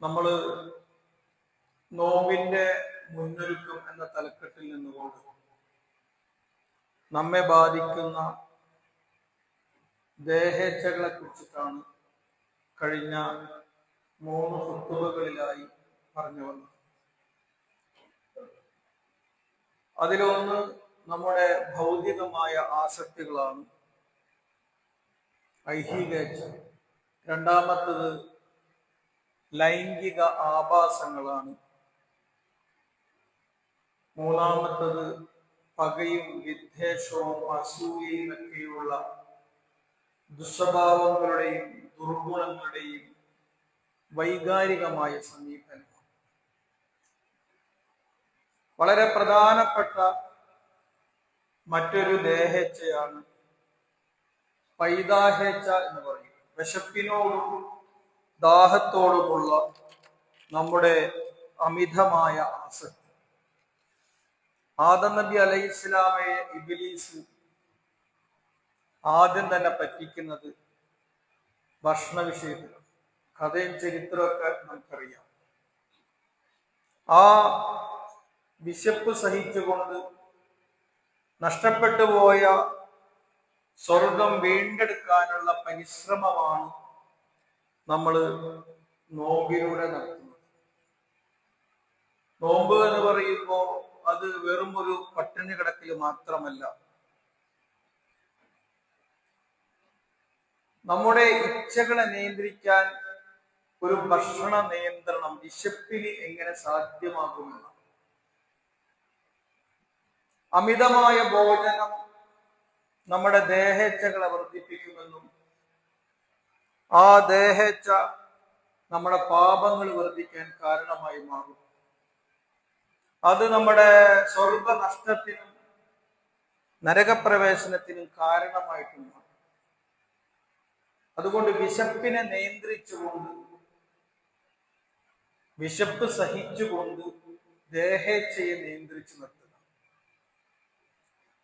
നമ്മൾ നോമ്പിന്റെ മുന്നൊരുക്കം എന്ന തലക്കെട്ടിൽ നിന്നുകൊണ്ട് നമ്മെ ബാധിക്കുന്ന ദേഹേച്ഛകളെ കുറിച്ചിട്ടാണ് കഴിഞ്ഞ മൂന്ന് ഫുത്തുവകളിലായി പറഞ്ഞു വന്നത്. അതിലൊന്ന് നമ്മുടെ ഭൗതികമായ ആസക്തികളാണ് ഐഹികേച്ഛ രണ്ടാമത്തത് ലൈംഗിക ആഭാസങ്ങളാണ്. മൂന്നാമത്തത് പകയും വിദ്വേഷവും അസൂയയും ഒക്കെയുള്ള ദുസ്വഭാവങ്ങളുടെയും ദുർഗുണങ്ങളുടെയും വൈകാരികമായ സമീപനം വളരെ പ്രധാനപ്പെട്ട മറ്റൊരു ദേഹേച്ഛയാണ് പൈതാഹേച്ഛ എന്ന് പറയും വിശപ്പിനോടും ദാഹത്തോടുമുള്ള നമ്മുടെ അമിതമായ ആസക്തി. ആദം നബി അലൈഹി ഇസ്ലാമയെ ഇബിലീസ് ആദ്യം തന്നെ പറ്റിക്കുന്നത് ഭക്ഷണ വിഷയത്തിൽ കഥയും ചരിത്രമൊക്കെ നമുക്കറിയാം. ആ വിശപ്പ് സഹിച്ചുകൊണ്ട് നഷ്ടപ്പെട്ടു പോയ സ്വർഗം വീണ്ടെടുക്കാനുള്ള പരിശ്രമമാണ് നമ്മൾ നോമ്പിലൂടെ നടത്തുന്നത് നോമ്പ് എന്ന് പറയുമ്പോൾ അത് വെറും ഒരു പട്ടിണി കിടക്കൽ മാത്രമല്ല. നമ്മുടെ ഇച്ഛകളെ നിയന്ത്രിക്കാൻ ഒരു ഭക്ഷണ നിയന്ത്രണം വിശപ്പിന് എങ്ങനെ സാധ്യമാകുമെന്ന് അമിതമായ ഭോജനം നമ്മുടെ ദേഹേച്ഛകളെ വർദ്ധിപ്പിക്കുമെന്നും ആ ദേഹച്ച നമ്മുടെ പാപങ്ങൾ വർദ്ധിക്കാൻ കാരണമായി മാറും. അത് നമ്മുടെ സ്വർഗ നഷ്ടത്തിനും നരകപ്രവേശനത്തിനും കാരണമായിട്ട് മാറും. അതുകൊണ്ട് വിശപ്പിനെ നിയന്ത്രിച്ചുകൊണ്ട് വിശപ്പ് സഹിച്ചുകൊണ്ട് ദേഹേച്ഛയെ നിയന്ത്രിച്ചു നിർത്തുക.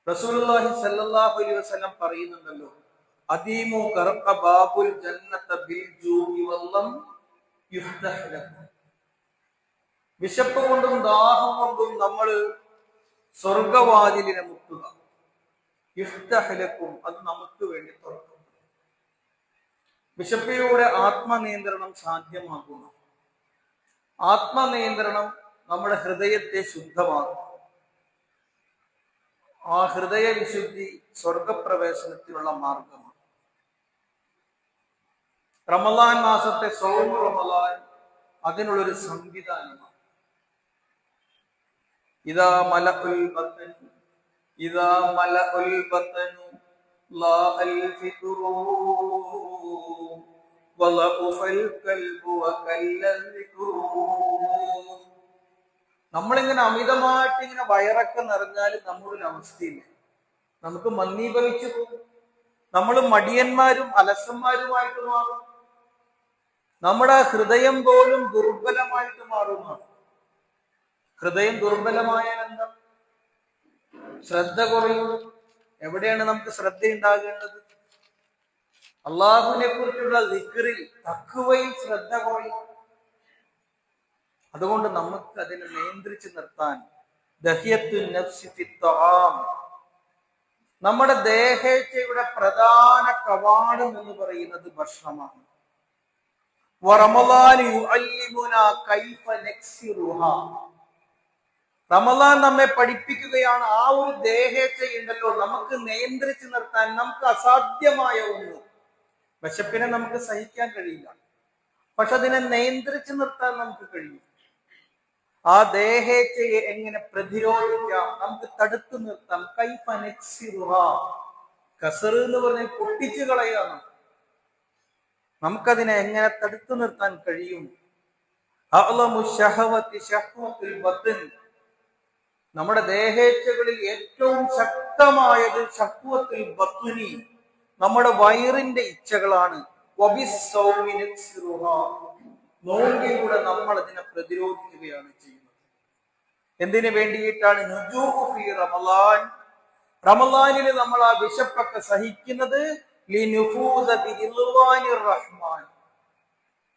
റസൂലുള്ളാഹി സല്ലല്ലാഹു അലൈഹി വസല്ലം പറയുന്നുണ്ടല്ലോ ജന്നത വല്ലം വിശപ്പ് കൊണ്ടും ദാഹം കൊണ്ടും നമ്മൾ സ്വർഗവാതിലിനെ മുട്ടുക. ഇഷ്ടഹലക്കും ലക്കും അത് നമുക്ക് വേണ്ടി തുറക്കും. വിശപ്പിലൂടെ ആത്മനിയന്ത്രണം സാധ്യമാക്കുന്നു. ആത്മനിയന്ത്രണം നമ്മുടെ ഹൃദയത്തെ ശുദ്ധമാക്കും ആ ഹൃദയ വിശുദ്ധി സ്വർഗപ്രവേശനത്തിനുള്ള മാർഗമാണ്. റമലാൻ മാസത്തെ സൗമ റമലാൻ അതിനുള്ളൊരു സംവിധാനമാണ്. ഇതാ മല ഉൽ ഇതാ മല ഉൽ ലാ അൽ ഫിതുറു നമ്മളിങ്ങനെ അമിതമായിട്ട് ഇങ്ങനെ വയറൊക്കെ നിറഞ്ഞാൽ നമ്മുടെ ഒരു അവസ്ഥയില്ല? നമുക്ക് മന്ദീപവിച്ചു പോകും. നമ്മൾ മടിയന്മാരും അലസന്മാരുമായിട്ട് മാറും. നമ്മുടെ ഹൃദയം പോലും ദുർബലമായിട്ട് മാറുന്നു. ഹൃദയം ദുർബലമായാൽ എന്താ? ശ്രദ്ധ കുറയും. എവിടെയാണ് നമുക്ക് ശ്രദ്ധ ഉണ്ടാകേണ്ടത്? അള്ളാഹുവിനെ കുറിച്ചുള്ള ദിക്റിൽ തക്കുവയിൽ ശ്രദ്ധ കുറയും. അതുകൊണ്ട് നമുക്ക് അതിനെ നിയന്ത്രിച്ചു നിർത്താൻ നമ്മുടെ ദേഹേച്ഛയുടെ പ്രധാന കവാടം എന്ന് പറയുന്നത് ഭക്ഷണമാണ്. റമലാൻ നമ്മെ പഠിപ്പിക്കുകയാണ് ആ ഒരു ദേഹേച്ഛയുണ്ടല്ലോ നമുക്ക് നിയന്ത്രിച്ചു നിർത്താൻ നമുക്ക് അസാധ്യമായ ഒന്ന്. വിശപ്പിനെ നമുക്ക് സഹിക്കാൻ കഴിയില്ല. പക്ഷെ അതിനെ നിയന്ത്രിച്ചു നിർത്താൻ നമുക്ക് കഴിയും. ആ ദേഹേച്ഛയെ എങ്ങനെ പ്രതിരോധിക്കാം? നമുക്ക് തടുത്തു നിർത്താം. കൈഫ നക്സിറുഹ. കസറ് എന്ന് പറഞ്ഞാൽ പൊട്ടിച്ചു കളയാണ്. നമുക്കതിനെ എങ്ങനെ തടുത്തു നിർത്താൻ കഴിയും. നമ്മുടെ ദേഹേച്ഛകളിൽ ഏറ്റവും ശക്തമായത് ശഹ്വത്തുൽ ബത്നി നമ്മുടെ വയറിന്റെ ഇച്ഛകളാണ്. നോങ്കിലൂടെ നമ്മൾ അതിനെ പ്രതിരോധിക്കുകയാണ് ചെയ്യുന്നത്. എന്തിനു വേണ്ടിയിട്ടാണ് റമലാൻ? റമളാനിൽ നമ്മൾ ആ വിശപ്പൊക്കെ സഹിക്കുന്നത്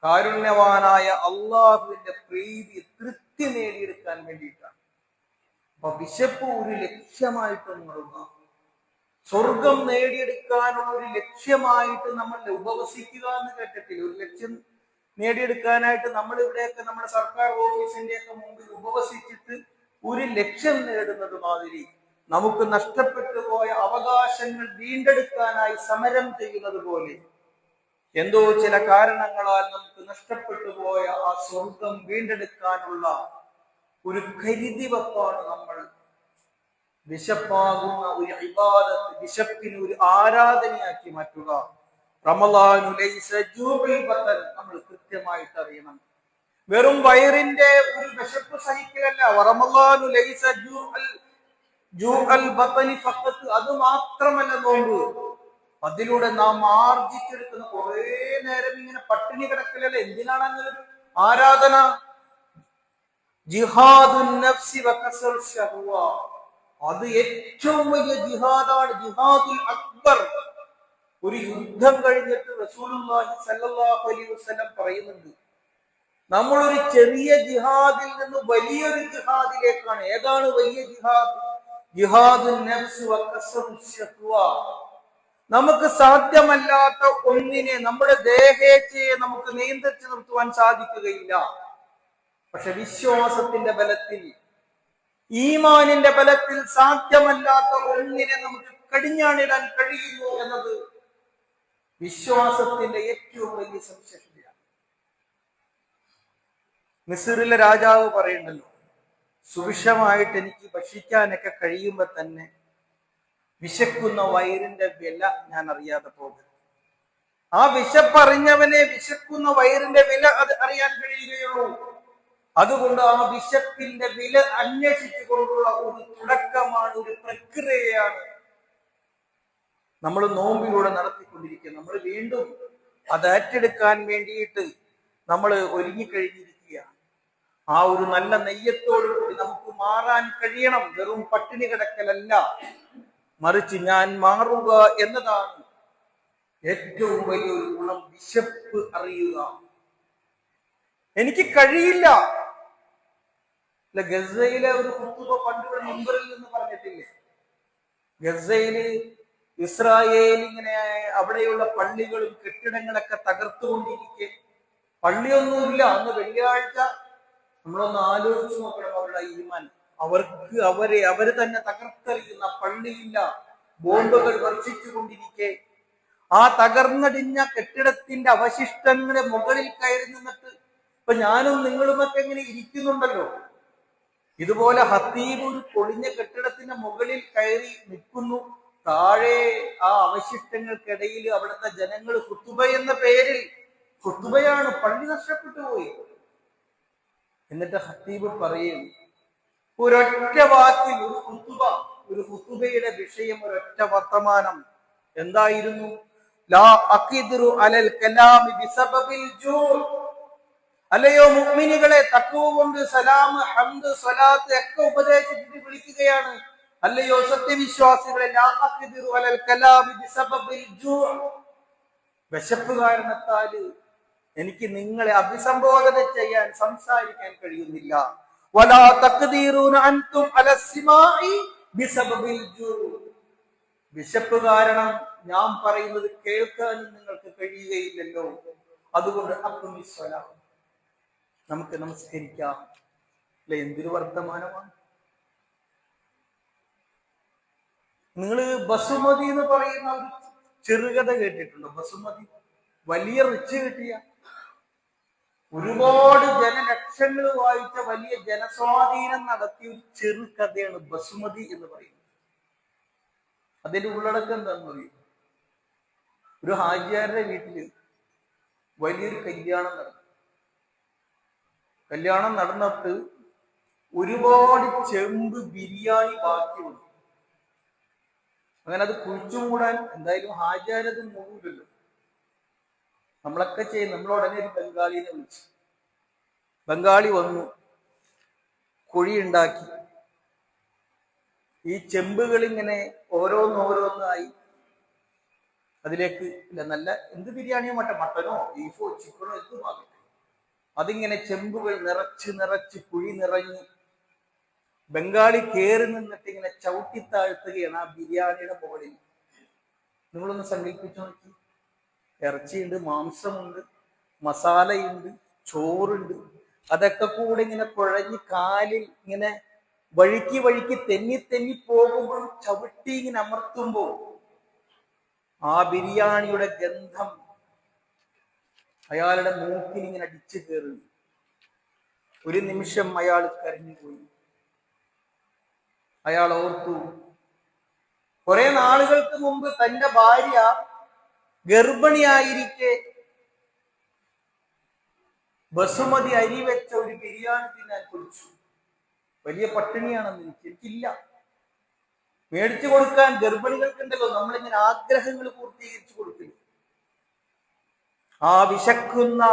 കാരുണ്യവാനായ അള്ളാഹുവിന്റെ പ്രീതി തൃപ്തി നേടിയെടുക്കാൻ വേണ്ടിയിട്ടാണ്. അപ്പൊ വിശപ്പ് ഒരു ലക്ഷ്യമായിട്ട് മാറുക സ്വർഗം നേടിയെടുക്കാനുള്ള ഒരു ലക്ഷ്യമായിട്ട് നമ്മൾ ഉപവസിക്കുക എന്ന് കേട്ടിട്ടില്ല? ഒരു ലക്ഷ്യം നേടിയെടുക്കാനായിട്ട് നമ്മൾ ഇവിടെയൊക്കെ നമ്മുടെ സർക്കാർ ഓഫീസിന്റെ ഒക്കെ മുമ്പിൽ ഉപവസിച്ചിട്ട് ഒരു ലക്ഷ്യം നേടുന്നത് മാതിരി നമുക്ക് നഷ്ടപ്പെട്ടു പോയ അവകാശങ്ങൾ വീണ്ടെടുക്കാനായി സമരം ചെയ്യുന്നത് പോലെ എന്തോ ചില കാരണങ്ങളാൽ നമുക്ക് നഷ്ടപ്പെട്ടു പോയ ആ സ്വർഗം വീണ്ടെടുക്കാനുള്ള ഒരു കരുതി വെപ്പാണ് നമ്മൾ. വിശപ്പാകുന്ന ഒരു ഇബാദത്ത് വിശപ്പിന് ഒരു ആരാധനയാക്കി മാറ്റുക. നമ്മൾ കൃത്യമായിട്ട് അറിയണം. വെറും വയറിന്റെ ഒരു വിശപ്പ് സഹിക്കലല്ല. അത് മാത്രമല്ല നോമ്പ്. അതിലൂടെ നാം ആർജിച്ചെടുക്കുന്ന കുറെ നേരം ഇങ്ങനെ പട്ടിണി കിടക്കലല്ല? എന്തിനാണ് അങ്ങനെ ആരാധന? അത് ഏറ്റവും വലിയ ജിഹാദാണ്. ജിഹാദുൽ അക്ബർ. ഒരു യുദ്ധം കഴിഞ്ഞിട്ട് റസൂലുള്ളാഹി സല്ലല്ലാഹു അലൈഹി വസല്ലം പറയുന്നുണ്ട്. നമ്മളൊരു ചെറിയ ജിഹാദിൽ നിന്ന് വലിയൊരു ജിഹാദിലേക്കാണ്. ഏതാണ് വലിയ ജിഹാദ്? നമുക്ക് സാധ്യമല്ലാത്ത ഒന്നിനെ നമ്മുടെ ദേഹേച്ഛയെ നമുക്ക് നിയന്ത്രിച്ചു നിർത്തുവാൻ സാധിക്കുകയില്ല. പക്ഷെ വിശ്വാസത്തിന്റെ ബലത്തിൽ ഈമാനിന്റെ ബലത്തിൽ സാധ്യമല്ലാത്ത ഒന്നിനെ നമുക്ക് കടിഞ്ഞാണിടാൻ കഴിയുന്നു എന്നത് വിശ്വാസത്തിന്റെ ഏറ്റവും വലിയ സവിശേഷതയാണ്. മിസറിലെ രാജാവ് പറയുന്നല്ലോ സുഭിക്ഷമായിട്ട് എനിക്ക് ഭക്ഷിക്കാനൊക്കെ കഴിയുമ്പോൾ തന്നെ വിശക്കുന്ന വയറിന്റെ വില ഞാൻ അറിയാതെ പോകും ആ വിശപ്പറിഞ്ഞവനെ വിശക്കുന്ന വയറിന്റെ വില അത് അറിയാൻ കഴിയുകയുള്ളൂ. അതുകൊണ്ട് ആ വിശപ്പിന്റെ വില അന്വേഷിച്ചുകൊണ്ടുള്ള ഒരു തുടക്കമാണ് ഒരു പ്രക്രിയയാണ് നമ്മൾ നോമ്പിലൂടെ നടത്തിക്കൊണ്ടിരിക്കുക നമ്മൾ വീണ്ടും അത് ഏറ്റെടുക്കാൻ വേണ്ടിയിട്ട് നമ്മൾ ഒരുങ്ങിക്കഴിഞ്ഞിരിക്കുകയാണ് ആ ഒരു നല്ല നെയ്യത്തോട് കൂടി നമുക്ക് മാറാൻ കഴിയണം. വെറും പട്ടിണി കിടക്കലല്ല. മറിച്ച് ഞാൻ മാറുക എന്നതാണ് ഏറ്റവും വലിയൊരു ഗുണം. വിശപ്പ് അറിയുക. എനിക്ക് കഴിയില്ല. ഗസയിലെ ഒരു കുത്തുക പണ്ട് ഇവിടെ മുമ്പറിൽ നിന്ന് പറഞ്ഞിട്ടില്ലേ? ഗസയിൽ ഇസ്രായേൽ ഇങ്ങനെ അവിടെയുള്ള പള്ളികളും കെട്ടിടങ്ങളൊക്കെ തകർത്തുകൊണ്ടിരിക്കെ. പള്ളിയൊന്നുമില്ല. അന്ന് വെള്ളിയാഴ്ച നമ്മളൊന്ന് ആലോചിച്ച് നോക്കണം അവരുടെ ഈമാൻ. അവർക്ക് അവരെ അവരെ തന്നെ തകർത്തെറിയുന്ന പള്ളിയില്ല. ബോംബുകൾ വർഷിച്ചു കൊണ്ടിരിക്കെ ആ തകർന്നടിഞ്ഞ കെട്ടിടത്തിന്റെ അവശിഷ്ടങ്ങളുടെ മുകളിൽ കയറി നിന്നിട്ട് ഇപ്പൊ ഞാനും നിങ്ങളുമൊക്കെ ഇങ്ങനെ ഇരിക്കുന്നുണ്ടല്ലോ. ഇതുപോലെ ഹത്തീബ് ഒരു പൊളിഞ്ഞ കെട്ടിടത്തിന്റെ മുകളിൽ കയറി നിൽക്കുന്നു. താഴെ ആ അവശിഷ്ടങ്ങൾക്കിടയിൽ അവിടുത്തെ ജനങ്ങൾ കുത്തുബ എന്ന പേരിൽ കുത്തുബയാണ് പള്ളി നഷ്ടപ്പെട്ടു പോയി. എന്നിട്ട് ഹത്തീബ് പറയും ഒരൊറ്റ വാക്കിൽ ഒരു കുത്തുബ ഒരു കുത്തുബയുടെ വിഷയം ഒരൊറ്റ വർത്തമാനം എന്തായിരുന്നു? ലാ അലൽ കലാമി ബിസബബിൽ അല്ലയോ മുഗ്മിനികളെ തക്കുവ കൊണ്ട് സലാം ഹംദ് സ്വലാത്ത് ഒക്കെ ഉപദേശിച്ചിട്ട് വിളിക്കുകയാണ്. അല്ലയോ സത്യവിശ്വാസികളെ അലൽ കലാമി ബിസബബിൽ വിശപ്പ് കാരണത്താൽ എനിക്ക് നിങ്ങളെ അഭിസംബോധന ചെയ്യാൻ സംസാരിക്കാൻ കഴിയുന്നില്ല. വിശപ്പ് കാരണം ഞാൻ പറയുന്നത് കേൾക്കാനും നിങ്ങൾക്ക് കഴിയുകയില്ലല്ലോ. അതുകൊണ്ട് അക്രമിസ്വല നമുക്ക് നമസ്കരിക്കാം. അല്ലെ എന്തൊരു വർത്തമാനമാണ്? നിങ്ങൾ ബസുമതി എന്ന് പറയുന്ന ഒരു ചെറുകഥ കേട്ടിട്ടുണ്ടോ? ബസുമതി വലിയ റിച്ച് കിട്ടിയ ഒരുപാട് ജനലക്ഷങ്ങൾ വായിച്ച വലിയ ജനസ്വാധീനം നടത്തിയ ഒരു ചെറുകഥയാണ് ബസുമതി എന്ന് പറയുന്നത്. അതിന്റെ ഉള്ളടക്കം എന്താണെന്ന് പറയും ഒരു ഹാജിയാരുടെ വീട്ടിൽ വലിയൊരു കല്യാണം നടന്നു. കല്യാണം നടന്നിട്ട് ഒരുപാട് ചെമ്പ് ബിരിയാണി ബാക്കി വന്നു. അങ്ങനെ അത് കുഴിച്ചു കൂടാൻ എന്തായാലും ഹാജിയാരത് മൂടില്ലല്ലോ. നമ്മളൊക്കെ ചെയ്യും നമ്മൾ ഉടനെ ഒരു ബംഗാളിനെ വിളിച്ചു. ബംഗാളി വന്നു. കുഴി ഉണ്ടാക്കി ഈ ചെമ്പുകൾ ഇങ്ങനെ ഓരോന്നോരോന്നായി അതിലേക്ക് ഇല്ല നല്ല എന്ത് ബിരിയാണിയോ മറ്റേ മട്ടനോ ബീഫോ ചിക്കനോ എന്തുമാകട്ടെ അതിങ്ങനെ ചെമ്പുകൾ നിറച്ച് നിറച്ച് കുഴി നിറഞ്ഞ് ബംഗാളി കയറി നിന്നിട്ട് ഇങ്ങനെ ചവിട്ടി താഴ്ത്തുകയാണ് ആ ബിരിയാണിയുടെ മുകളിൽ. നിങ്ങളൊന്ന് സങ്കല്പിച്ചു നോക്കി. ഇറച്ചിയുണ്ട് മാംസമുണ്ട് മസാലയുണ്ട് ചോറുണ്ട്. അതൊക്കെ കൂടെ ഇങ്ങനെ കുഴഞ്ഞ് കാലിൽ ഇങ്ങനെ വഴുക്കി വഴുക്കി തെന്നി തെന്നി പോകുമ്പോൾ ചവിട്ടി ഇങ്ങനെ അമർത്തുമ്പോൾ ആ ബിരിയാണിയുടെ ഗന്ധം അയാളുടെ മൂക്കിൽ ഇങ്ങനെ അടിച്ചു കയറി. ഒരു നിമിഷം അയാൾ കരഞ്ഞുപോയി അയാൾ ഓർത്തു കുറെ നാളുകൾക്ക് മുമ്പ് തന്റെ ഭാര്യ ഗർഭിണിയായിരിക്കെ. ബസുമതി അരി വെച്ച ഒരു ബിരിയാണി തിന്നാൻ കുടിച്ചു. വലിയ പട്ടിണിയാണെന്ന് എനിക്ക് എനിക്കില്ല. മേടിച്ചു കൊടുക്കാൻ ഗർഭിണികൾക്കുണ്ടല്ലോ നമ്മളിങ്ങനെ ആഗ്രഹങ്ങൾ പൂർത്തീകരിച്ചു കൊടുക്കില്ല ആ വിശക്കുന്ന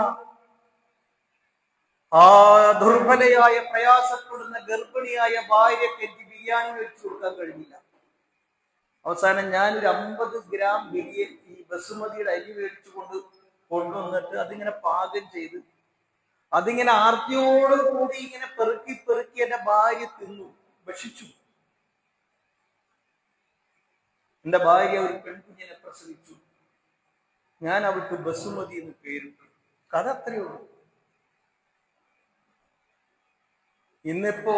ആ ദുർബലയായ പ്രയാസപ്പെടുന്ന ഗർഭിണിയായ ഭാര്യയ്ക്ക് എനിക്ക് ബിരിയാണി മേടിച്ചു കൊടുക്കാൻ കഴിഞ്ഞില്ല. അവസാനം ഞാനൊരു അമ്പത് ഗ്രാം വലിയ ഈ ബസുമതിയുടെ അരി മേടിച്ചു കൊണ്ട് കൊണ്ടുവന്നിട്ട് അതിങ്ങനെ പാകം ചെയ്ത് അതിങ്ങനെ ആർത്തിയോട് കൂടി ഇങ്ങനെ പെറുക്കി പെറുക്കി എന്റെ ഭാര്യ തിന്നു ഭക്ഷിച്ചു. എന്റെ ഭാര്യ ഒരു പെൺകുഞ്ഞിനെ പ്രസവിച്ചു. ഞാൻ അവൾക്ക് ബസുമതി എന്ന് പേരിട്ടു. കഥ അത്രയേ ഉള്ളൂ. ഇന്നിപ്പോ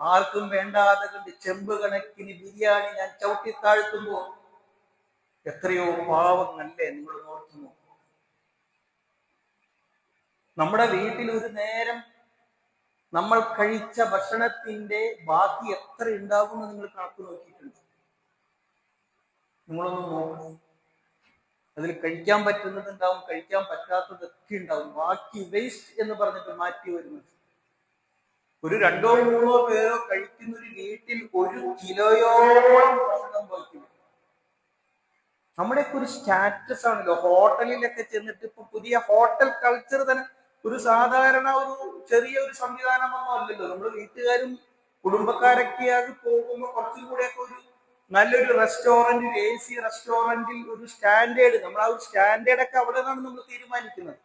ആർക്കും വേണ്ടാതെ കണ്ട് ചെമ്പ് കണക്കിന് ബിരിയാണി ഞാൻ ചവിട്ടി താഴ്ത്തുമ്പോ എത്രയോ പാവങ്ങളല്ലേ നിങ്ങൾ നോക്കുന്നു നമ്മുടെ വീട്ടിൽ ഒരു നേരം നമ്മൾ കഴിച്ച ഭക്ഷണത്തിന്റെ ബാക്കി എത്ര ഉണ്ടാകുമെന്ന് നിങ്ങൾ കണക്ക് നോക്കിയിട്ടുണ്ട്. നിങ്ങളൊന്ന് നോക്കണം അതിൽ കഴിക്കാൻ പറ്റുന്നത് ഉണ്ടാവും കഴിക്കാൻ പറ്റാത്തതൊക്കെ ഉണ്ടാവും. ബാക്കി വേസ്റ്റ് എന്ന് പറഞ്ഞിട്ട് മാറ്റി വരുന്നത് ഒരു രണ്ടോ മൂന്നോ പേരോ കഴിക്കുന്ന ഒരു വീട്ടിൽ ഒരു കിലോയോളം ഭക്ഷണം വരും. നമ്മുടെയൊക്കെ ഒരു സ്റ്റാറ്റസ് ആണല്ലോ. ഹോട്ടലിലൊക്കെ ചെന്നിട്ട് ഇപ്പൊ പുതിയ ഹോട്ടൽ കൾച്ചർ തന്നെ ഒരു സാധാരണ ഒരു ചെറിയ ഒരു സംവിധാനമൊന്നും അല്ലല്ലോ. നമ്മൾ വീട്ടുകാരും കുടുംബക്കാരൊക്കെ കുടുംബക്കാരൊക്കെയാകെ പോകുമ്പോൾ കുറച്ചും കൂടെയൊക്കെ ഒരു നല്ലൊരു റെസ്റ്റോറന്റിൽ എ സി റെസ്റ്റോറന്റിൽ ഒരു സ്റ്റാൻഡേർഡ് നമ്മൾ ആ ഒരു സ്റ്റാൻഡേർഡ് ഒക്കെ അവിടെ നിന്നാണ് നമ്മൾ തീരുമാനിക്കുന്നത്.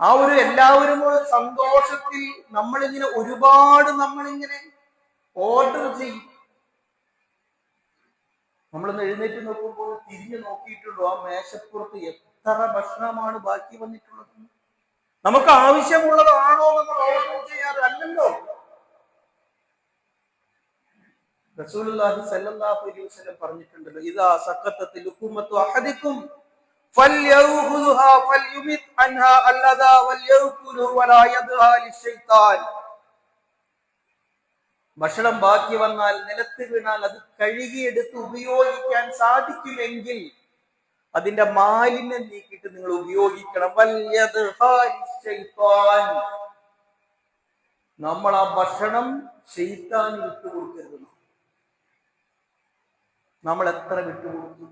ആ ഒരു എല്ലാവരും കൂടെ സന്തോഷത്തിൽ നമ്മളിങ്ങനെ ഒരുപാട് നമ്മളിങ്ങനെ ഓർഡർ ചെയ്യും. നമ്മളൊന്ന് എഴുന്നേറ്റ് നോക്കുമ്പോൾ തിരിഞ്ഞു നോക്കിയിട്ടുള്ളൂ ആ മേശപ്പുറത്ത് എത്ര ഭക്ഷണമാണ് ബാക്കി വന്നിട്ടുള്ളത്? നമുക്ക് ആവശ്യമുള്ളതാണോ നമ്മൾ ഓർഡർ ചെയ്യാറ്? അല്ലല്ലോ. റസൂലുള്ളാഹി സല്ലല്ലാഹു അലൈഹി വസല്ലം പറഞ്ഞിട്ടുണ്ടല്ലോ ഇദാ സഖത്തത്തിൽ ലുക്കുമത്തു അഹദിക്കും ഭക്ഷണം ബാക്കി വന്നാൽ നിലത്ത് വീണാൽ അത് കഴുകിയെടുത്ത് ഉപയോഗിക്കാൻ സാധിക്കുമെങ്കിൽ അതിന്റെ മാലിന്യം നീക്കിയിട്ട് നിങ്ങൾ ഉപയോഗിക്കണം. വല്യത് നമ്മൾ ആ ഭക്ഷണം ഷെയ്ത്താൻ വിട്ടുകൊടുക്കരുത് നമ്മൾ എത്ര വിട്ടുകൊടുത്തു?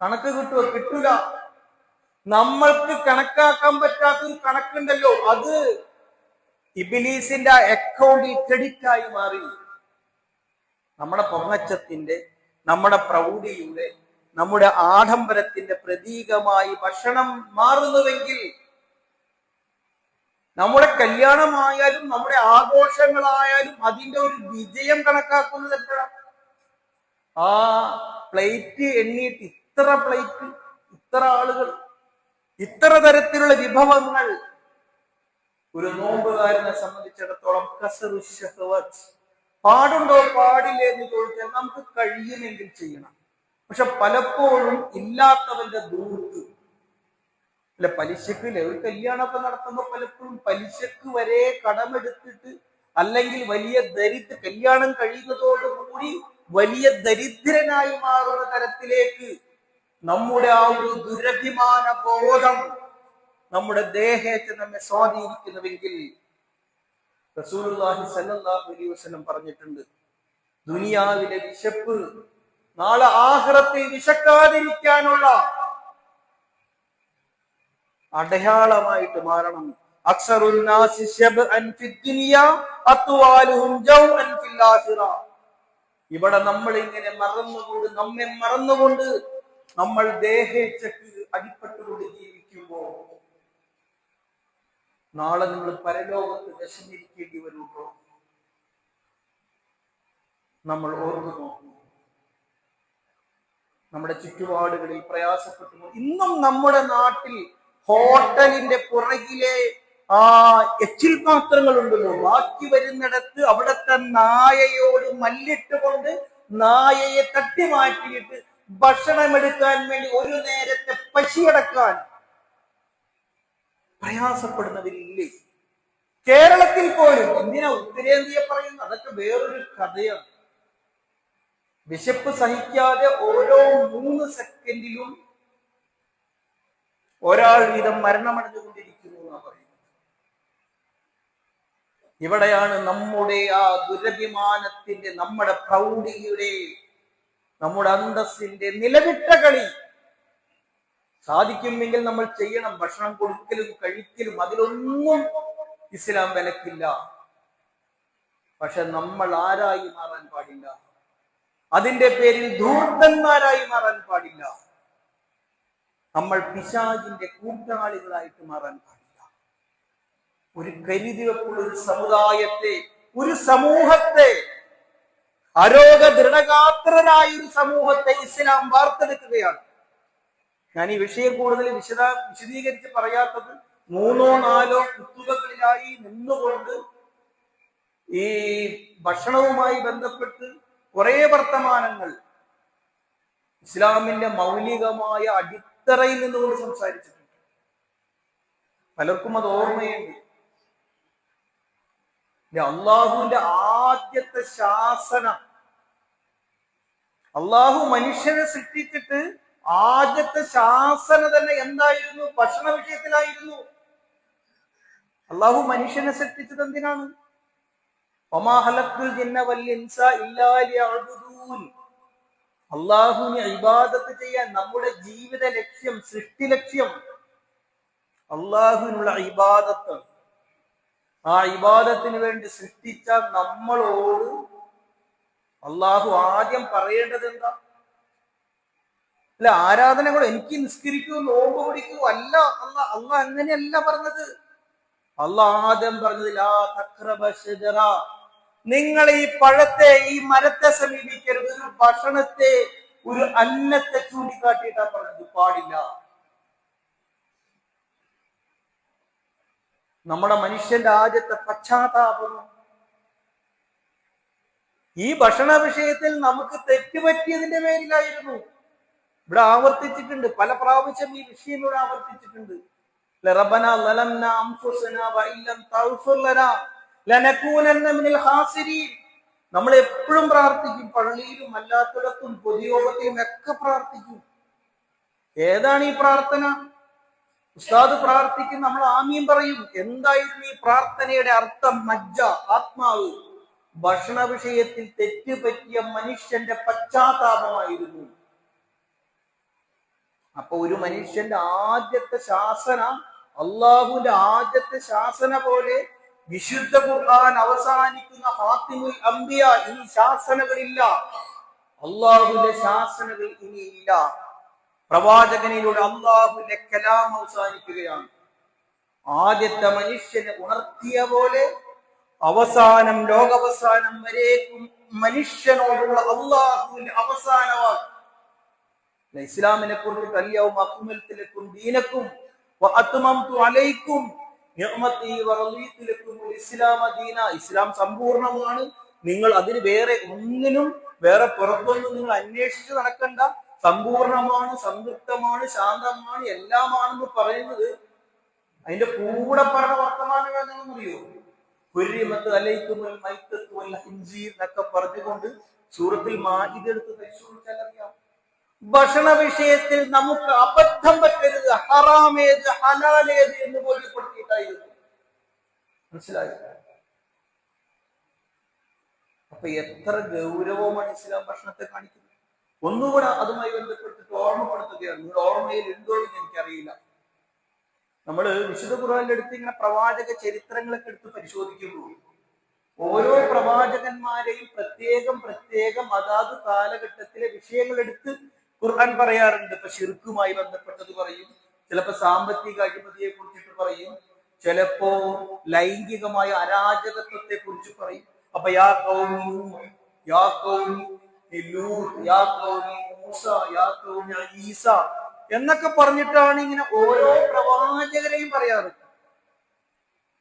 കണക്ക് കിട്ടുമോ കിട്ടൂല. നമ്മൾക്ക് കണക്കാക്കാൻ പറ്റാത്തൊരു കണക്കുണ്ടല്ലോ അത് ഇബിലീസിന്റെ അക്കൗണ്ടിൽ ക്രെഡിറ്റ് ആയി മാറി. നമ്മുടെ പൊങ്ങച്ചത്തിന്റെ നമ്മുടെ പ്രൗഢിയുടെ നമ്മുടെ ആഡംബരത്തിന്റെ പ്രതീകമായി ഭക്ഷണം മാറുന്നുവെങ്കിൽ നമ്മുടെ കല്യാണമായാലും നമ്മുടെ ആഘോഷങ്ങളായാലും അതിന്റെ ഒരു വിജയം കണക്കാക്കുന്നത് എപ്പോഴാണ് ആ പ്ലേറ്റ് എണ്ണിയിട്ട് ഇത്ര പ്ലേറ്റ് ഇത്ര ആളുകൾ ഇത്ര തരത്തിലുള്ള വിഭവങ്ങൾ. ഒരു നോമ്പുകാരനെ സംബന്ധിച്ചിടത്തോളം കസറു പാടുണ്ടോ? പാടില്ലേ എന്ന് ചോദിച്ചാൽ നമുക്ക് കഴിയുമെങ്കിൽ ചെയ്യണം. പക്ഷെ പലപ്പോഴും ഇല്ലാത്തവന്റെ ദൂർത്ത്. അല്ല പലിശക്ക് ഒരു കല്യാണമൊക്കെ നടത്തുമ്പോൾ പലപ്പോഴും പലിശക്ക് വരെ കടമെടുത്തിട്ട് അല്ലെങ്കിൽ വലിയ ദരിദ്ര കല്യാണം കഴിയുന്നതോടുകൂടി വലിയ ദരിദ്രനായി മാറുന്ന തരത്തിലേക്ക് നമ്മുടെ ആ ഒരു ദുരഭിമാന ബോധം നമ്മുടെ ദേഹത്തെ നമ്മെ സ്വാധീനിക്കുന്നുവെങ്കിൽ സല്ലല്ലാഹു അലൈഹി വസല്ലം പറഞ്ഞിട്ടുണ്ട് ദുനിയാവിലെ വിശപ്പ് നാളെ ആഹ്റത്തെ വിശക്കാതിരിക്കാനുള്ള അടയാളമായിട്ട് മാറണം. ഇവിടെ നമ്മൾ ഇങ്ങനെ മറന്നുകൊണ്ട് നമ്മെ മറന്നുകൊണ്ട് നമ്മൾ ദേഹേച്ഛക്ക് അടിപ്പെട്ടുകൊണ്ട് ജീവിക്കുമ്പോൾ നാളെ നമ്മൾ പരലോകത്ത് വിശന്നിരിക്കേണ്ടി വരുമ്പോൾ നമ്മൾ ഓർത്തു നോക്കുന്നു. നമ്മുടെ ചുറ്റുപാടുകളിൽ പ്രയാസപ്പെട്ടു ഇന്നും നമ്മുടെ നാട്ടിൽ ഹോട്ടലിന്റെ പുറകിലെ ആ എച്ചിൽ പാത്രങ്ങൾ ഉണ്ടല്ലോ ബാക്കി വരുന്നിടത്ത് അവിടുത്തെ നായയോട് മല്ലിട്ടുകൊണ്ട് നായയെ തട്ടി മാറ്റിയിട്ട് ഭക്ഷണം എടുക്കാൻ വേണ്ടി ഒരു നേരത്തെ പശിയടക്കാൻ പ്രയാസപ്പെടുന്നവരില്ലേ? കേരളത്തിൽ പോലും എന്തിനാ ഉത്തരേന്ത്യ പറയുന്നത്? അതൊക്കെ വേറൊരു കഥയാണ്. വിശപ്പ് സഹിക്കാതെ ഓരോ മൂന്ന് സെക്കൻഡിലും ഒരാൾ വീതം മരണമടഞ്ഞുകൊണ്ടിരിക്കുന്നു എന്നാണ് പറയുന്നത്. ഇവിടെയാണ് നമ്മുടെ ആ ദുരഭിമാനത്തിന്റെ നമ്മുടെ പ്രൗഢിയുടെ നമ്മുടെ അന്തസ്സിന്റെ നിലവിട്ട കളി. സാധിക്കുമെങ്കിൽ നമ്മൾ ചെയ്യണം. ഭക്ഷണം കൊടുക്കലും കഴിക്കലും അതിലൊന്നും ഇസ്ലാം വിലക്കില്ല. പക്ഷെ നമ്മൾ ആരായി മാറാൻ പാടില്ല? അതിന്റെ പേരിൽ ധൂർത്തന്മാരായി മാറാൻ പാടില്ല. നമ്മൾ പിശാജിന്റെ കൂട്ടാളികളായിട്ട് മാറാൻ പാടില്ല. ഒരു കരുതിവെപ്പുള്ള ഒരു സമുദായത്തെ ഒരു സമൂഹത്തെ അരോഗ ദൃഢഗാത്രരായ ഒരു സമൂഹത്തെ ഇസ്ലാം വാർത്തെടുക്കുകയാണ്. ഞാൻ ഈ വിഷയം കൂടുതൽ വിശദ വിശദീകരിച്ച് പറയാത്തത് മൂന്നോ നാലോ കുത്തുകകളിലായി നിന്നുകൊണ്ട് ഈ ഭക്ഷണവുമായി ബന്ധപ്പെട്ട് കുറെ വർത്തമാനങ്ങൾ ഇസ്ലാമിന്റെ മൗലികമായ അടിത്തറയിൽ നിന്നുകൊണ്ട് സംസാരിച്ചിട്ടുണ്ട്. പലർക്കും അത് ഓർമ്മയുണ്ട്. അള്ളാഹുവിന്റെ ആദ്യത്തെ ശാസനം അള്ളാഹു മനുഷ്യനെ സൃഷ്ടിച്ചിട്ട് ആദ്യത്തെ ശാസന തന്നെ എന്തായിരുന്നു? ഭക്ഷണ വിഷയത്തിലായിരുന്നു. അള്ളാഹു മനുഷ്യനെ സൃഷ്ടിച്ചത് എന്തിനാണ്. അള്ളാഹുവിനെ ഇബാദത്ത് ചെയ്യാൻ നമ്മുടെ ജീവിത ലക്ഷ്യം സൃഷ്ടി ലക്ഷ്യം അള്ളാഹുവിനുള്ള ഇബാദത്ത് ആ ഇബാദത്തിന് വേണ്ടി സൃഷ്ടിച്ച നമ്മളോട് അള്ളാഹു ആദ്യം പറയേണ്ടത് എന്താ? അല്ല ആരാധനകൾ എനിക്ക് നിസ്കരിക്കൂ നോമ്പ് പിടിക്കൂ അല്ല അല്ല അല്ല അങ്ങനെയല്ല പറഞ്ഞത്. അല്ല ആദ്യം പറഞ്ഞത് നിങ്ങൾ ഈ പഴത്തെ ഈ മരത്തെ സമീപിക്കരുത്. ഒരു ഭക്ഷണത്തെ ഒരു അന്നത്തെ ചൂണ്ടിക്കാട്ടിയിട്ടാ പറഞ്ഞത്. പാടില്ല. നമ്മുടെ മനുഷ്യന്റെ ആദ്യത്തെ പശ്ചാത്താപം ഈ ഭക്ഷണ വിഷയത്തിൽ നമുക്ക് തെറ്റുപറ്റിയതിന്റെ പേരിലായിരുന്നു. ഇവിടെ ആവർത്തിച്ചിട്ടുണ്ട്. പല പ്രാവശ്യം ഈ വിഷയം ഇവിടെ ആവർത്തിച്ചിട്ടുണ്ട് നമ്മൾ എപ്പോഴും പ്രാർത്ഥിക്കും പള്ളിയിലും അല്ലാത്തിടത്തും പൊതുയോഗത്തിലും ഒക്കെ പ്രാർത്ഥിക്കും. ഏതാണ് ഈ പ്രാർത്ഥന? ഉസ്താദ് പ്രാർത്ഥിക്കും നമ്മൾ ആമീൻ പറയും. എന്തായിരുന്നു ഈ പ്രാർത്ഥനയുടെ അർത്ഥം? മജ്ജ ആത്മാവ്. ഭക്ഷണ വിഷയത്തിൽ തെറ്റുപറ്റിയ മനുഷ്യന്റെ പശ്ചാത്താപമായിരുന്നു. അപ്പൊ ഒരു മനുഷ്യന്റെ ആദ്യത്തെ ശാസന അള്ളാഹുവിന്റെ ആദ്യത്തെ ശാസന പോലെ വിശുദ്ധ ഖുർആൻ അവസാനിക്കുന്ന ഫാത്തിമുൽ അംബിയ ഇനി ശാസനകളില്ല. അള്ളാഹുവിന്റെ ശാസനകൾ ഇനിയില്ല. പ്രവാചകനിലൂടെ അള്ളാഹുവിന്റെ കലാം അവസാനിക്കുകയാണ്. ആദ്യത്തെ മനുഷ്യനെ ഉണർത്തിയ പോലെ അവസാനം ലോകവസാനം വരേക്കും മനുഷ്യനോടുള്ള അള്ളാഹുവിന്റെ അവസാന വാക്ക് ഇസ്ലാമിനെ കുറിച്ച് കല്യാവും അക്കുമലത്തിലേക്കും ദീനക്കും അലൈക്കും ഇസ്ലാം സമ്പൂർണമാണ്. നിങ്ങൾ അതിന് വേറെ ഒന്നിനും വേറെ പുറത്തൊന്നും നിങ്ങൾ അന്വേഷിച്ച് നടക്കണ്ട. സമ്പൂർണമാണ് സംതൃപ്തമാണ് ശാന്തമാണ് എല്ലാമാണെന്ന് പറയുന്നത്. അതിന്റെ കൂടെ പറഞ്ഞ വർത്തമാനങ്ങൾ നിങ്ങൾ എന്താണെന്നറിയോ? ഹുരിമത്ത് അലൈക്കുമൽ മൈത്തത്ത് വൽ ഹിൻസീർ എന്നൊക്കെ പറഞ്ഞുകൊണ്ട് സൂറത്തിൽ മാജിതെടുത്ത് എടുത്ത് അറിയാം ഭക്ഷണ വിഷയത്തിൽ നമുക്ക് അബദ്ധം പറ്റരുത്. ഹറാമേത് ഹലാലേത് എന്ന് ബോധ്യപ്പെടുത്തിയിട്ടായിരുന്നു. മനസ്സിലായോ? അപ്പൊ എത്ര ഗൗരവമാണ് ഇസ്ലാം ഭക്ഷണത്തെ കാണിക്കുന്നത്? ഒന്നുകൂടെ അതുമായി ബന്ധപ്പെട്ടിട്ട് ഓർമ്മപ്പെടുത്തുകയാണ്. ഓർമ്മയിൽ എന്തോ എന്ന് എനിക്കറിയില്ല. നമ്മൾ വിശുദ്ധ ഖുർആന്റെ അടുത്ത് ഇങ്ങനെ പ്രവാചക ചരിത്രങ്ങളൊക്കെ എടുത്ത് പരിശോധിക്കുമ്പോൾ ഓരോ പ്രവാചകന്മാരെയും പ്രത്യേകം പ്രത്യേകം അതാത് കാലഘട്ടത്തിലെ വിഷയങ്ങൾ എടുത്ത് ഖുർആൻ പറയാറുണ്ട്. ഇപ്പൊ ഷിർക്കുമായി ബന്ധപ്പെട്ടത് പറയും. ചിലപ്പോ സാമ്പത്തിക അഴിമതിയെ കുറിച്ചിട്ട് പറയും. ചിലപ്പോ ലൈംഗികമായ അരാജകത്വത്തെ കുറിച്ച് പറയും. അപ്പൊ യാ കൗമി യാ കൗമി യാ കൗമി മൂസ യാ കൗമി ഈസ എന്നൊക്കെ പറഞ്ഞിട്ടാണ് ഇങ്ങനെ ഓരോ പ്രവാചകരെയും പറയാറ്.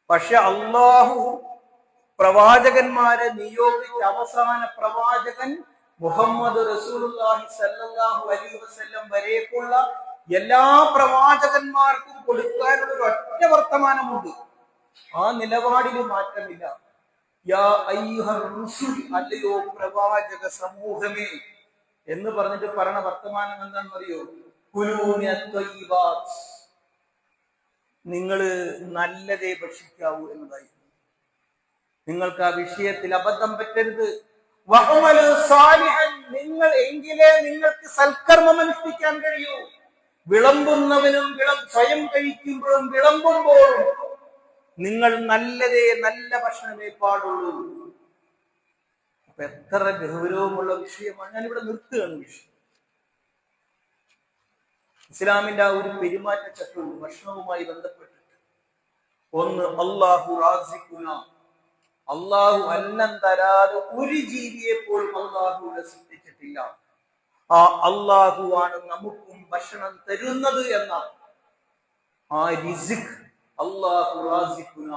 പക്ഷെ അള്ളാഹു പ്രവാചകന്മാരെ നിയോഗിച്ച അവസാന പ്രവാചകൻ മുഹമ്മദ് റസൂലുള്ളാഹി സല്ലല്ലാഹു അലൈഹി വസല്ലം വരേക്കുള്ള എല്ലാ പ്രവാചകന്മാർക്കും കൊടുക്കാനുള്ള ഒരു ഒറ്റ വർത്തമാനമുണ്ട്. ആ നിലപാടിൽ മാറ്റമില്ല. അല്ലയോ പ്രവാചക സമൂഹമേ എന്ന് പറഞ്ഞിട്ട് പറയണ വർത്തമാനം എന്താണെന്ന് നിങ്ങൾ നല്ലതേ ഭക്ഷിക്കാവൂ എന്നതായി നിങ്ങൾക്ക് ആ വിഷയത്തിൽ അബദ്ധം പറ്റരുത്. നിങ്ങൾ എങ്കിലേ നിങ്ങൾക്ക് സൽക്കർമ്മം അനുഷ്ഠിക്കാൻ കഴിയൂ. വിളമ്പുന്നവനും വിളം സ്വയം കഴിക്കുമ്പോഴും വിളമ്പുമ്പോഴും നിങ്ങൾ നല്ലതേ നല്ല ഭക്ഷണമേ പാടുള്ളൂ. അപ്പൊ എത്ര ഗൗരവമുള്ള വിഷയമാണ്. ഞാനിവിടെ നിർത്തുകയാണ് വിഷയം. ഇസ്ലാമിന്റെ ആ ഒരു പെരുമാറ്റച്ചട്ടവും ഭക്ഷണവുമായി ബന്ധപ്പെട്ടിട്ട് ഒന്ന് അള്ളാഹു റാസിക്കുന്ന അള്ളാഹു അന്നം തരാതെ ഒരു ജീവിയെ പോലും അള്ളാഹുവിടെ സൃഷ്ടിച്ചിട്ടില്ല ആ അള്ളാഹു ആണ് നമുക്കും ഭക്ഷണം തരുന്നത് എന്ന ആ റിസിക് അള്ളാഹു റാസിക്കുന്ന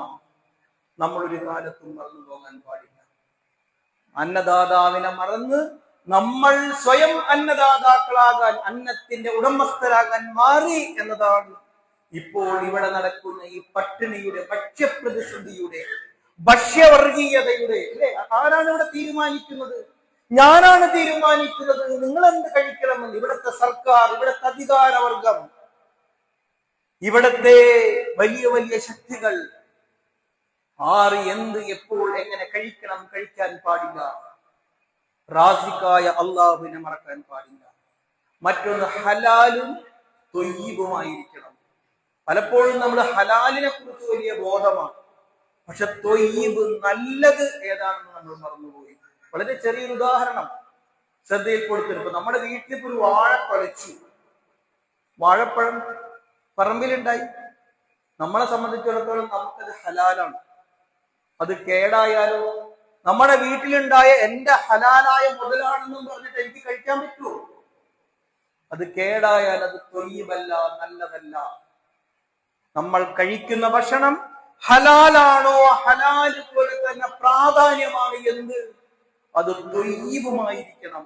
നമ്മളൊരു കാലത്തും മറന്നു പോകാൻ പാടില്ല. അന്നദാതാവിനെ മറന്ന് നമ്മൾ സ്വയം അന്നദാതാക്കളാകാൻ അന്നത്തിന്റെ ഉടമസ്ഥരാകാൻ മാറി എന്നതാണ് ഇപ്പോൾ ഇവിടെ നടക്കുന്ന ഈ പട്ടിണിയുടെ ഭക്ഷ്യപ്രതിസന്ധിയുടെ ഭക്ഷ്യവർഗീയതയുടെ അല്ലെ? ആരാണ് ഇവിടെ തീരുമാനിക്കുന്നത്? ഞാനാണ് തീരുമാനിക്കുന്നത്. നിങ്ങൾ എന്ത് കഴിക്കണമെന്ന്? ഇവിടുത്തെ സർക്കാർ ഇവിടുത്തെ അധികാരവർഗം ഇവിടത്തെ വലിയ വലിയ ശക്തികൾ ആറ് എന്ത് എപ്പോൾ എങ്ങനെ കഴിക്കണം കഴിക്കാൻ പാടില്ല. റാസിക്കായ അള്ളാഹുവിനെ മറക്കാൻ പാടില്ല. മറ്റൊന്ന് ഹലാലും തൊയ്യീബുമായിരിക്കണം. പലപ്പോഴും നമ്മൾ ഹലാലിനെ കുറിച്ച് വലിയ ബോധമാണ്. പക്ഷെ തൊയ്യീബ് നല്ലത് ഏതാണെന്ന് നമ്മൾ മറന്നുപോയി. വളരെ ചെറിയൊരു ഉദാഹരണം ശ്രദ്ധയിൽ കൊടുത്തിരുന്നു നമ്മുടെ വീട്ടിൽ ഇപ്പൊ ഒരു വാഴ കൊലച്ചു വാഴപ്പഴം പറമ്പിലുണ്ടായി. നമ്മളെ സംബന്ധിച്ചിടത്തോളം നമുക്കത് ഹലാലാണ്. അത് കേടായാലോ നമ്മുടെ വീട്ടിലുണ്ടായ എന്റെ ഹലാലായ മുതലാണെന്നും പറഞ്ഞിട്ട് എനിക്ക് കഴിക്കാൻ പറ്റുമോ? അത് കേടായാൽ അത് തൊയ്യല്ല നല്ലതല്ല. നമ്മൾ കഴിക്കുന്ന ഭക്ഷണം ഹലാലാണോ? ഹലാൽ പോലെ തന്നെ പ്രാധാന്യമാണ് എന്ത്? അത് തൊയ്യവുമായിരിക്കണം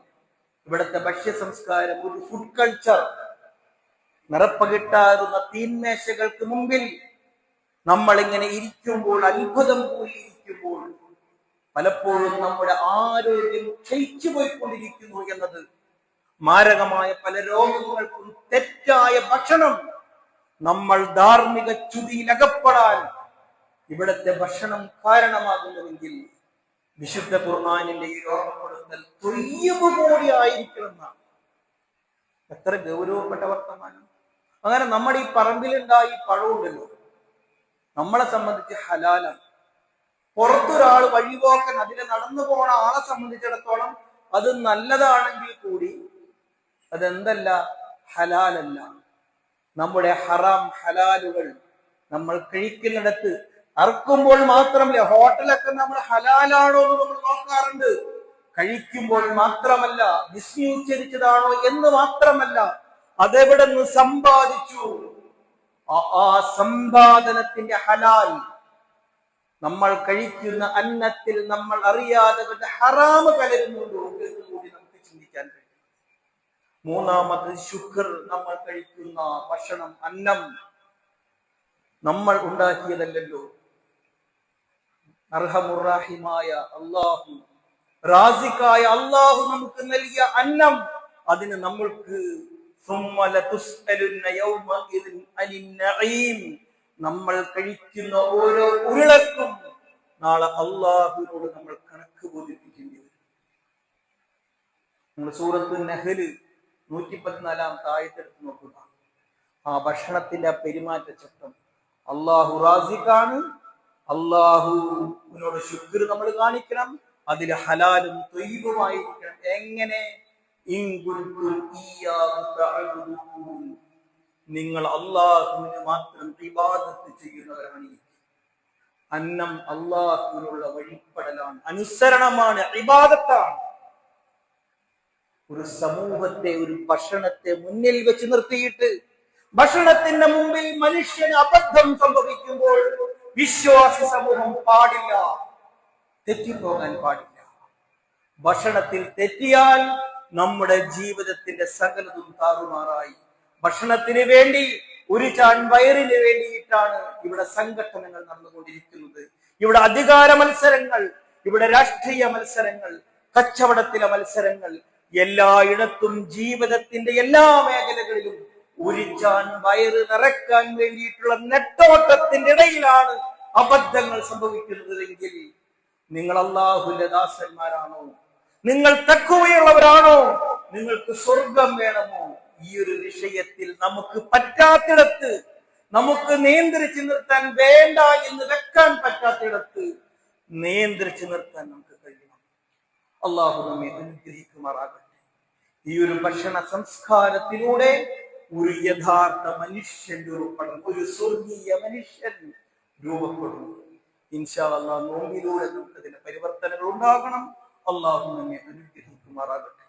ഇവിടുത്തെ ഭക്ഷ്യ സംസ്കാരം ഒരു ഫുഡ് കൾച്ചർ നിറപ്പകിട്ടാറുന്ന തീന്മേശകൾക്ക് മുമ്പിൽ നമ്മൾ ഇങ്ങനെ ഇരിക്കുമ്പോൾ അത്ഭുതം പോലെ ഇരിക്കുമ്പോൾ പലപ്പോഴും നമ്മുടെ ആരോഗ്യം ക്ഷയിച്ചു പോയിക്കൊണ്ടിരിക്കുന്നു എന്നത് മാരകമായ പല രോഗങ്ങൾക്കും തെറ്റായ ഭക്ഷണം നമ്മൾ ധാർമ്മിക ചുതിയിൽ അകപ്പെടാൻ ഇവിടത്തെ ഭക്ഷണം കാരണമാകുന്നുവെങ്കിൽ വിശുദ്ധ ഖുർആാനിന്റെ ഈ ഓർമ്മപ്പെടുത്തൽ തൊയ്യവ് കൂടി ആയിരിക്കണമെന്നാണ് എത്ര ഗൗരവപ്പെട്ട വർത്തമാനം. അങ്ങനെ നമ്മുടെ ഈ പറമ്പിലുണ്ടായി പഴമുണ്ടല്ലോ നമ്മളെ സംബന്ധിച്ച് ഹലാലാണ്. പുറത്തൊരാൾ വഴിപോക്കൻ അതിലെ നടന്നു പോണ ആളെ സംബന്ധിച്ചിടത്തോളം അത് നല്ലതാണെങ്കിൽ കൂടി അതെന്തല്ല? ഹലാലല്ല. നമ്മുടെ ഹറാം ഹലാലുകൾ നമ്മൾ കഴിക്കുന്നിടത്ത് അറക്കുമ്പോൾ മാത്രമല്ല ഹോട്ടലൊക്കെ നമ്മൾ ഹലാലാണോ എന്ന് നമ്മൾ നോക്കാറുണ്ട്. കഴിക്കുമ്പോൾ മാത്രമല്ല വിസ്മി ഉച്ചരിച്ചതാണോ എന്ന് മാത്രമല്ല അതെവിടെ നിന്ന് സമ്പാദിച്ചു? ആ സമ്പാദനത്തിന്റെ ഹലാൽ നമ്മൾ കഴിക്കുന്ന അന്നത്തിൽ നമ്മൾ അറിയാതെ ഹറാമ് കലരുന്നുണ്ടോ എന്ന് കൂടി നമുക്ക് ചിന്തിക്കാൻ കഴിയും. മൂന്നാമത് ശുക്ർ നമ്മൾ കഴിക്കുന്ന ഭക്ഷണം അന്നം നമ്മൾ ഉണ്ടാക്കിയതല്ലല്ലോ. അർഹമുറാഹിമായ അള്ളാഹു റാസിക്കായ അള്ളാഹു നമുക്ക് നൽകിയ അന്നം. അതിന് നമ്മൾക്ക് നമ്മൾ കഴിക്കുന്ന ഓരോ ഉരുളക്കും നാളെ അള്ളാഹുവിനോട് നമ്മൾ കണക്ക് ബോധിപ്പിക്കേണ്ടി വരും. നമ്മൾ സൂറത്ത് നെഹൽ നൂറ്റി പതിനാലാം താഴത്തെടുത്ത് നോക്കുക. ആ ഭക്ഷണത്തിന്റെ ആ പെരുമാറ്റച്ചട്ടം അള്ളാഹു റാസിക്കാണ്. അള്ളാഹുവിനോട് ശുക്ർ നമ്മൾ കാണിക്കണം. അതിൽ ഹലാലും തൊയ്ബുമായിരിക്കണം എങ്ങനെ? ഇങ്കുൽ നിങ്ങൾ അള്ളാഹുവിന് മാത്രം വിവാദത്ത് ചെയ്യുന്നവരാണ് അന്നം അള്ളാഹുവിനുള്ള വഴിപ്പെടലാണ്. അനുസരണമാണ് ഇബാദത്താണ്. ഒരു സമൂഹത്തെ ഒരു ഭക്ഷണത്തെ മുന്നിൽ വെച്ച് നിർത്തിയിട്ട് ഭക്ഷണത്തിന്റെ മുമ്പിൽ മനുഷ്യന് അബദ്ധം സംഭവിക്കുമ്പോൾ വിശ്വാസി സമൂഹം പാടില്ല. തെറ്റിപ്പോകാൻ പാടില്ല. ഭക്ഷണത്തിൽ തെറ്റിയാൽ നമ്മുടെ ജീവിതത്തിന്റെ സകലതും താറുമാറായി. ഭക്ഷണത്തിന് വേണ്ടി ഒരു ചാൻ വയറിന് വേണ്ടിയിട്ടാണ് ഇവിടെ സംഘടനകൾ നടന്നുകൊണ്ടിരിക്കുന്നത്. ഇവിടെ അധികാര മത്സരങ്ങൾ ഇവിടെ രാഷ്ട്രീയ മത്സരങ്ങൾ കച്ചവടത്തിലെ മത്സരങ്ങൾ എല്ലായിടത്തും ജീവിതത്തിന്റെ എല്ലാ മേഖലകളിലും ഒരു ചാൻ വയറ് നിറക്കാൻ വേണ്ടിയിട്ടുള്ള നെട്ടോട്ടത്തിന്റെ ഇടയിലാണ് അബദ്ധങ്ങൾ സംഭവിക്കുന്നത് എങ്കിൽ നിങ്ങൾ അള്ളാഹുവിന്റെ ദാസന്മാരാണോ? നിങ്ങൾ തക്കുവയുള്ളവരാണോ? നിങ്ങൾക്ക് സ്വർഗം വേണമോ? ഈ ഒരു വിഷയത്തിൽ നമുക്ക് പറ്റാത്തിടത്ത് നമുക്ക് നിയന്ത്രിച്ചു നിർത്താൻ വേണ്ട എന്ന് വെക്കാൻ പറ്റാത്തിടത്ത് നിയന്ത്രിച്ചു നിർത്താൻ നമുക്ക് കഴിയണം. അള്ളാഹു നമ്മെ അനുഗ്രഹിക്കുമാറാകട്ടെ. ഈ ഒരു ഭക്ഷണ സംസ്കാരത്തിലൂടെ ഒരു യഥാർത്ഥ മനുഷ്യൻ രൂപപ്പെടും ഒരു സ്വർഗീയ മനുഷ്യൻ രൂപപ്പെടും ഇൻഷാ നോമ്പിലൂടെ നമുക്ക് അതിന് പരിവർത്തനങ്ങൾ ഉണ്ടാകണം. അള്ളാഹു നമ്മെ അനുഗ്രഹിക്കുമാറാകട്ടെ.